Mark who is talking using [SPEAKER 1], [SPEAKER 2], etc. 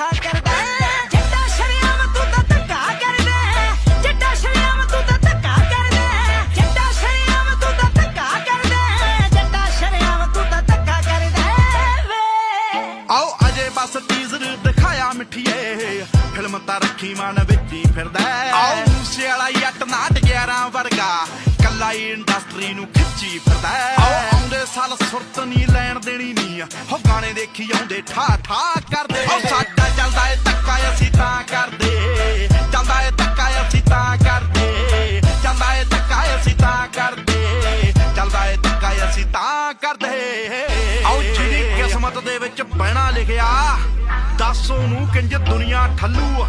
[SPEAKER 1] ਧੱਕਾ ਕਰਦਾ ਜੱਟਾ ਸ਼ਰਿਆਮ ਤੂੰ ਤਾਂ ਧੱਕਾ ਕਰਦਾ ਜੱਟਾ ਸ਼ਰਿਆਮ ਤੂੰ ਤਾਂ ਧੱਕਾ ਕਰਦਾ ਜੱਟਾ ਸ਼ਰਿਆਮ ਤੂੰ ਤਾਂ ਧੱਕਾ ਕਰਦਾ ਜੱਟਾ ਸ਼ਰਿਆਮ ਤੂੰ ਤਾਂ ਧੱਕਾ ਕਰਦਾ ਵੇ
[SPEAKER 2] ਆਓ ਅਜੇ ਬਸ ਟੀਜ਼ਰ ਦਿਖਾਇਆ ਮਿੱਠੀਏ। ਫਿਲਮ ਤਾਂ ਰੱਖੀ ਮਨ ਵਿੱਚ ਹੀ ਫਿਰਦਾ ਹੈ। ਆਓ। ਮੂਸੇ ਵਾਲਾ ਜੱਟ ਨਾਟ 11 ਵਰਗਾ। ਕੱਲਾ ਹੀ ਇੰਡਸਟਰੀ ਨੂੰ ਖਿੱਚੀ ਫਿਰਦਾ ਹੈ। ਆਓ। ਆਉਂਦੇ ਸਾਲ ਸੁਰਤ ਨਹੀਂ ਲੈਣ ਦੇਣੀ ਨਹੀਂ ਹੋ ਗਾਣੇ ਦੇਖੀ ਆਉਂਦੇ ਠਾ ਠਾ ਕਰਦੇ ਉਹ ਸਾਡਾ ਕਿਸਮਤ ਦੇ ਵਿੱਚ ਬਹਿਣਾ ਲਿਖਿਆ। ਦੱਸ ਉਹਨੂੰ ਕਿੰਜ ਦੁਨੀਆ ਠੱਲੂ ਆ।